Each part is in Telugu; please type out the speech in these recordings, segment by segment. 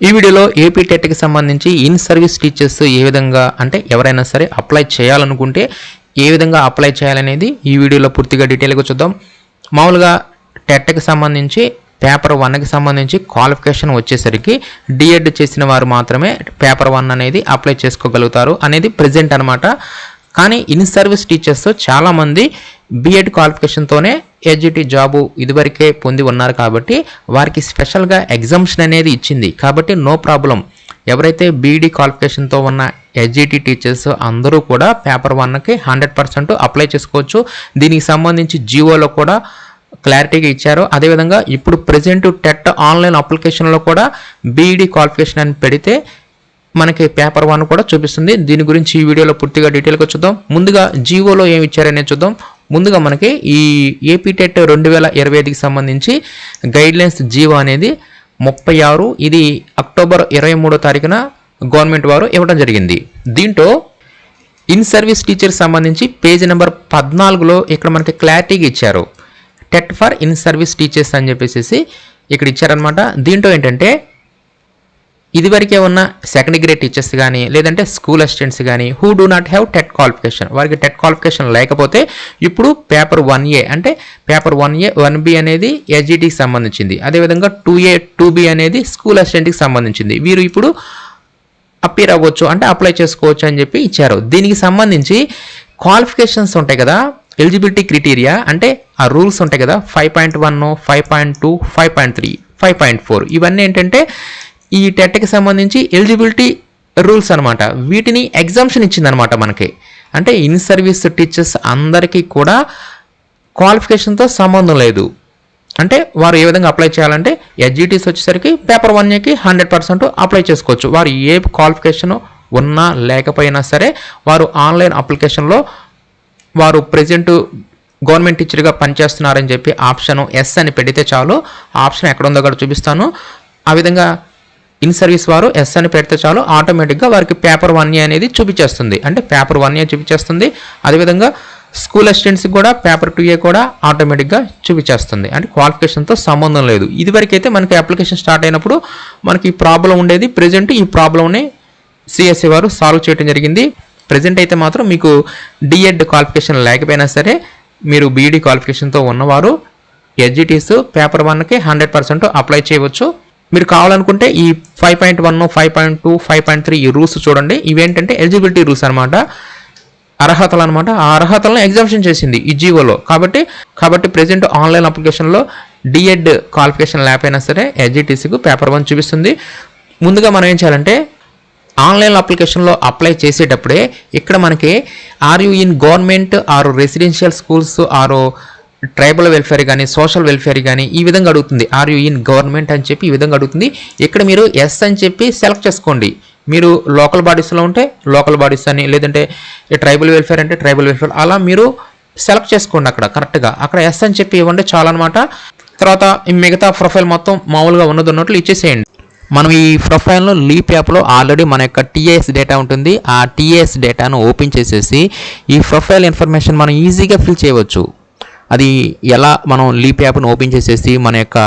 ఈ వీడియోలో ఏపీ టెట్కి సంబంధించి ఇన్ సర్వీస్ టీచర్స్ ఏ విధంగా అంటే ఎవరైనా సరే అప్లై చేయాలనుకుంటే ఏ విధంగా అప్లై చేయాలనేది ఈ వీడియోలో పూర్తిగా డీటెయిల్గా చూద్దాం. మామూలుగా టెట్కి సంబంధించి పేపర్ వన్కి సంబంధించి క్వాలిఫికేషన్ వచ్చేసరికి డిఎడ్ చేసిన వారు మాత్రమే పేపర్ వన్ అనేది అప్లై చేసుకోగలుగుతారు అనేది ప్రజెంట్ అనమాట కానీ ఇన్ సర్వీస్ టీచర్స్ చాలామంది బీఎడ్ క్వాలిఫికేషన్తోనే ఏజీటీ జాబు ఇదివరకే పొంది ఉన్నారు కాబట్టి వారికి స్పెషల్గా ఎగ్జామ్షన్ అనేది ఇచ్చింది. కాబట్టి నో ప్రాబ్లం ఎవరైతే బీఈడి క్వాలిఫికేషన్తో ఉన్న ఎస్జిటి టీచర్స్ అందరూ కూడా పేపర్ వన్కి హండ్రెడ్ పర్సెంట్ అప్లై చేసుకోవచ్చు. దీనికి సంబంధించి జియోలో కూడా క్లారిటీగా ఇచ్చారు. అదేవిధంగా ఇప్పుడు ప్రజెంట్ టెట్ ఆన్లైన్ అప్లికేషన్లో కూడా బీఈడి క్వాలిఫికేషన్ అని పెడితే మనకి పేపర్ వన్ కూడా చూపిస్తుంది. దీని గురించి ఈ వీడియోలో పూర్తిగా డీటెయిల్గా చూద్దాం. ముందుగా జీవోలో ఏమి ఇచ్చారనేది చూద్దాం. ముందుగా మనకి ఈ ఏపీ టెట్ రెండు వేల ఇరవై ఐదుకి సంబంధించి గైడ్లైన్స్ జీవో అనేది ముప్పై ఆరు. ఇది అక్టోబర్ ఇరవై మూడో తారీఖున గవర్నమెంట్ వారు ఇవ్వడం జరిగింది. దీంట్లో ఇన్ సర్వీస్ టీచర్ సంబంధించి పేజ్ నెంబర్ పద్నాలుగులో ఇక్కడ మనకి క్లారిటీగా ఇచ్చారు. TET for in service teachers అని చెప్పేసి ఇక్కడ ఇచ్చారనమాట దీంట్లో ఏంటంటే ఇదివరకే ఉన్న సెకండ్ గ్రేడ్ టీచర్స్ కానీ లేదంటే స్కూల్ అసిస్టెంట్స్ కానీ who do not have TET qualification వారికి టెట్ క్వాలిఫికేషన్ లేకపోతే ఇప్పుడు పేపర్ వన్ ఏ అంటే paper one A one B అనేది ఎస్జిటికి సంబంధించింది. అదేవిధంగా టూ ఏ టూ బి అనేది స్కూల్ అసిస్టెంట్కి సంబంధించింది. వీరు ఇప్పుడు అప్పీర్ అవ్వచ్చు అంటే అప్లై చేసుకోవచ్చు అని చెప్పి ఇచ్చారు. దీనికి సంబంధించి క్వాలిఫికేషన్స్ ఉంటాయి కదా ఎలిజిబిలిటీ క్రిటీరియా అంటే ఆ రూల్స్ ఉంటాయి కదా five point one five point two five point three five point four ఇవన్నీ ఏంటంటే ఈ టెట్కి సంబంధించి ఎలిజిబిలిటీ రూల్స్ అనమాట వీటిని ఎగ్జామ్షన్ ఇచ్చిందనమాట మనకి. అంటే ఇన్ సర్వీస్ టీచర్స్ అందరికీ కూడా క్వాలిఫికేషన్తో సంబంధం లేదు. అంటే వారు ఏ విధంగా అప్లై చేయాలంటే ఎస్జిటీస్ వచ్చేసరికి పేపర్ వన్ ఏకి హండ్రెడ్ పర్సెంట్ అప్లై చేసుకోవచ్చు. వారు ఏ క్వాలిఫికేషన్ ఉన్నా లేకపోయినా సరే వారు ఆన్లైన్ అప్లికేషన్లో వారు ప్రజెంట్ గవర్నమెంట్ టీచర్గా పనిచేస్తున్నారని చెప్పి ఆప్షన్ ఎస్ అని పెడితే చాలు. ఆప్షన్ ఎక్కడ ఉందో కూడా చూపిస్తాను. ఆ విధంగా ఇన్ సర్వీస్ వారు ఎస్ అని పెడితే చాలు ఆటోమేటిక్గా వారికి పేపర్ వన్ ఏ అనేది చూపించేస్తుంది. అంటే పేపర్ వన్ ఏ చూపించేస్తుంది. అదేవిధంగా స్కూల్ అసిస్టెంట్స్కి కూడా పేపర్ టూ ఏ కూడా ఆటోమేటిక్గా చూపించేస్తుంది. అంటే క్వాలిఫికేషన్తో సంబంధం లేదు. ఇదివరకైతే మనకి అప్లికేషన్ స్టార్ట్ అయినప్పుడు మనకి ఈ ప్రాబ్లం ఉండేది. ప్రజెంట్ ఈ ప్రాబ్లంని సిఎస్సి వారు సాల్వ్ చేయడం జరిగింది. ప్రజెంట్ అయితే మాత్రం మీకు డిఎడ్ క్వాలిఫికేషన్ లేకపోయినా సరే మీరు బీఈడి క్వాలిఫికేషన్తో ఉన్నవారు ఎడ్జిటీస్ పేపర్ వన్కి హండ్రెడ్ పర్సెంట్ అప్లై చేయవచ్చు. మీరు కావాలనుకుంటే ఈ five point one five point two five point three ఈ రూల్స్ చూడండి. ఇవేంటంటే ఎలిజిబిలిటీ రూల్స్ అనమాట అర్హతలు అనమాట ఆ అర్హతలను ఎగ్జామ్షన్ చేసింది ఈ జీవోలో. కాబట్టి కాబట్టి ప్రెజెంట్ ఆన్లైన్ అప్లికేషన్లో డిఎడ్ క్వాలిఫికేషన్ లేకపోయినా సరే ఎస్జిటీసీకి పేపర్ వన్ చూపిస్తుంది. ముందుగా మనం ఏం చేయాలంటే ఆన్లైన్ అప్లికేషన్లో అప్లై చేసేటప్పుడే ఇక్కడ మనకి are you in government or residential schools or tribal welfare కానీ సోషల్ వెల్ఫేర్ కానీ ఈ విధంగా అడుగుతుంది. ఆర్ యూ ఇన్ గవర్నమెంట్ అని చెప్పి ఈ విధంగా అడుగుతుంది. ఇక్కడ మీరు ఎస్ అని చెప్పి సెలెక్ట్ చేసుకోండి. మీరు లోకల్ బాడీస్లో ఉంటే లోకల్ బాడీస్ అని లేదంటే ట్రైబల్ వెల్ఫేర్ అంటే ట్రైబల్ వెల్ఫేర్ అలా మీరు సెలెక్ట్ చేసుకోండి అక్కడ కరెక్ట్గా అక్కడ ఎస్ అని చెప్పి ఇవ్వండి చాలన్నమాట. తర్వాత ఈ మిగతా ప్రొఫైల్ మొత్తం మామూలుగా ఉన్నది ఉన్నట్లు ఇచ్చేసేయండి. మనం ఈ ప్రొఫైల్ను లీప్ యాప్లో ఆల్రెడీ మన యొక్క టీఏఎస్ డేటా ఉంటుంది. ఆ టీఏఎస్ డేటాను ఓపెన్ చేసేసి ఈ ప్రొఫైల్ ఇన్ఫర్మేషన్ మనం ఈజీగా ఫిల్ చేయవచ్చు. అది ఎలా మనం లీప్ యాప్ను ఓపెన్ చేసేసి మన యొక్క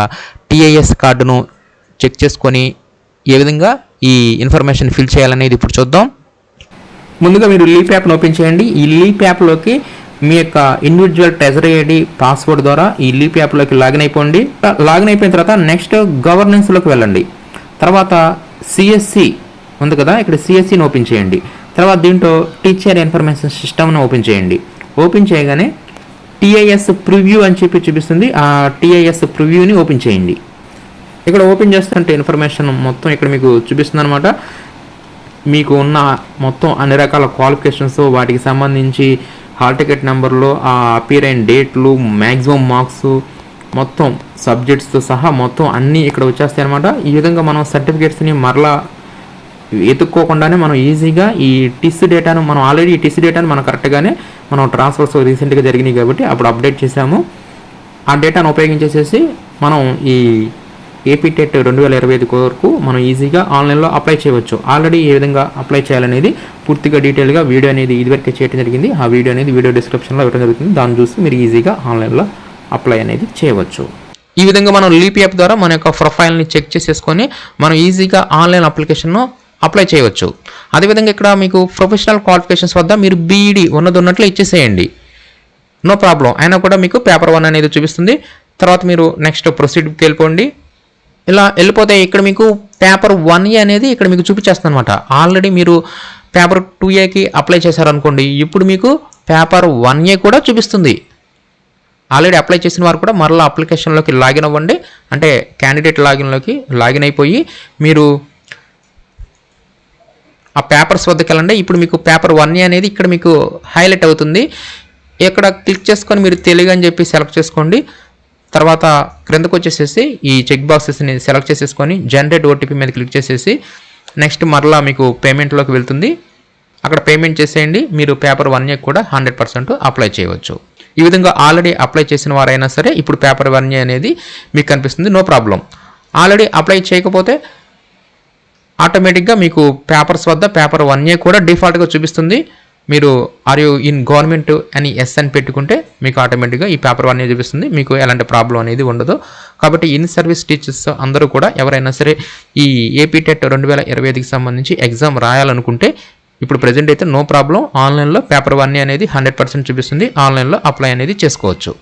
టీఐఎస్ కార్డును చెక్ చేసుకొని ఏ విధంగా ఈ ఇన్ఫర్మేషన్ ఫిల్ చేయాలనేది ఇప్పుడు చూద్దాం. ముందుగా మీరు లీప్ యాప్ను ఓపెన్ చేయండి. ఈ లీప్ యాప్లోకి మీ యొక్క ఇండివిజువల్ ట్రెజరీ ఐడి పాస్వర్డ్ ద్వారా ఈ లీప్ యాప్లోకి లాగిన్ అయిపోండి. లాగిన్ అయిపోయిన తర్వాత నెక్స్ట్ గవర్నెన్స్లోకి వెళ్ళండి. తర్వాత సిఎస్సి ఉంది కదా ఇక్కడ సిఎస్సిని ఓపెన్ చేయండి. తర్వాత దీంట్లో టీచర్ ఇన్ఫర్మేషన్ సిస్టమ్ను ఓపెన్ చేయండి. ఓపెన్ చేయగానే టీఐఎస్ ప్రివ్యూ అని చెప్పి చూపిస్తుంది. ఆ టీఐఎస్ ప్రివ్యూని ఓపెన్ చేయండి. ఇక్కడ ఓపెన్ చేస్తుంటే ఇన్ఫర్మేషన్ మొత్తం ఇక్కడ మీకు చూపిస్తుంది అనమాట మీకు ఉన్న మొత్తం అన్ని రకాల క్వాలిఫికేషన్స్ వాటికి సంబంధించి హాల్ టికెట్ నెంబర్లో ఆ అపీర్ అయిన డేట్లు మ్యాక్సిమం మార్క్స్ మొత్తం సబ్జెక్ట్స్తో సహా మొత్తం అన్నీ ఇక్కడ వచ్చేస్తాయి అనమాట ఈ విధంగా మనం సర్టిఫికేట్స్ని మరలా వెతుక్కోకుండానే మనం ఈజీగా ఈ టిస్ డేటాను మనం ఆల్రెడీ ఈ టిస్ డేటాను మనం కరెక్ట్గానే మనం ట్రాన్స్ఫర్స్ రీసెంట్గా జరిగినాయి కాబట్టి అప్పుడు అప్డేట్ చేసాము ఆ డేటాను ఉపయోగించేసేసి మనం ఈ ఏపీ టెట్ రెండు వేల ఇరవై ఐదు వరకు మనం ఈజీగా ఆన్లైన్లో అప్లై చేయవచ్చు. ఆల్రెడీ ఏ విధంగా అప్లై చేయాలనేది పూర్తిగా డీటెయిల్గా వీడియో అనేది ఇదివరకే చేయడం జరిగింది. ఆ వీడియో అనేది వీడియో డిస్క్రిప్షన్లో ఇవ్వడం జరుగుతుంది. దాన్ని చూసి మీరు ఈజీగా ఆన్లైన్లో అప్లై అనేది చేయవచ్చు. ఈ విధంగా మనం లీపీ యాప్ ద్వారా మన యొక్క ప్రొఫైల్ని చెక్ చేసేసుకొని మనం ఈజీగా ఆన్లైన్ అప్లికేషన్ను అప్లై చేయవచ్చు. అదేవిధంగా ఇక్కడ మీకు ప్రొఫెషనల్ క్వాలిఫికేషన్స్ వద్ద మీరు బీఈడి ఉన్నది ఉన్నట్లు ఇచ్చేసేయండి. No problem. అయినా కూడా మీకు పేపర్ వన్ అనేది చూపిస్తుంది. తర్వాత మీరు నెక్స్ట్ ప్రొసీడ్కి వెళ్ళిపోండి. ఇలా వెళ్ళిపోతే ఇక్కడ మీకు పేపర్ వన్ ఏ అనేది ఇక్కడ మీకు చూపించేస్తుంది అనమాట ఆల్రెడీ మీరు పేపర్ టూ ఏకి అప్లై చేశారనుకోండి ఇప్పుడు మీకు పేపర్ వన్ ఏ కూడా చూపిస్తుంది. ఆల్రెడీ అప్లై చేసిన వారు కూడా మరలా అప్లికేషన్లోకి లాగిన్ అవ్వండి. అంటే క్యాండిడేట్ లాగిన్లోకి లాగిన్ అయిపోయి మీరు ఆ పేపర్స్ వద్దకు వెళ్ళండి ఇప్పుడు మీకు పేపర్ వన్ అనేది ఇక్కడ మీకు హైలైట్ అవుతుంది. ఇక్కడ క్లిక్ చేసుకొని మీరు తెలుగు అని చెప్పి సెలెక్ట్ చేసుకోండి. తర్వాత క్రిందకు వచ్చేసేసి ఈ చెక్ బాక్సెస్ని సెలెక్ట్ చేసేసుకొని జనరేట్ ఓటీపీ మీద క్లిక్ చేసేసి నెక్స్ట్ మరలా మీకు పేమెంట్లోకి వెళ్తుంది. అక్కడ పేమెంట్ చేసేయండి. మీరు పేపర్ వన్ ఏ కూడా హండ్రెడ్ పర్సెంట్ అప్లై చేయవచ్చు. ఈ విధంగా ఆల్రెడీ అప్లై చేసిన వారైనా సరే ఇప్పుడు పేపర్ వన్ అనేది మీకు కనిపిస్తుంది. No problem. ఆల్రెడీ అప్లై చేయకపోతే ఆటోమేటిక్గా మీకు పేపర్స్ వద్ద పేపర్ వన్ ఏ కూడా డిఫాల్ట్గా చూపిస్తుంది. మీరు ఆర్ యూ ఇన్ గవర్నమెంట్ అని ఎస్ అని పెట్టుకుంటే మీకు ఆటోమేటిక్గా ఈ పేపర్ వన్ ఏ చూపిస్తుంది. మీకు ఎలాంటి ప్రాబ్లం అనేది ఉండదు. కాబట్టి ఇన్ సర్వీస్ టీచర్స్ అందరూ కూడా ఎవరైనా సరే ఈ ఏపీ టెట్ రెండు వేల ఇరవై ఐదుకి సంబంధించి ఎగ్జామ్ రాయాలనుకుంటే ఇప్పుడు ప్రజెంట్ అయితే నో ప్రాబ్లం ఆన్లైన్లో పేపర్ వన్ అనేది హండ్రెడ్ పర్సెంట్ చూపిస్తుంది. ఆన్లైన్లో అప్లై అనేది చేసుకోవచ్చు.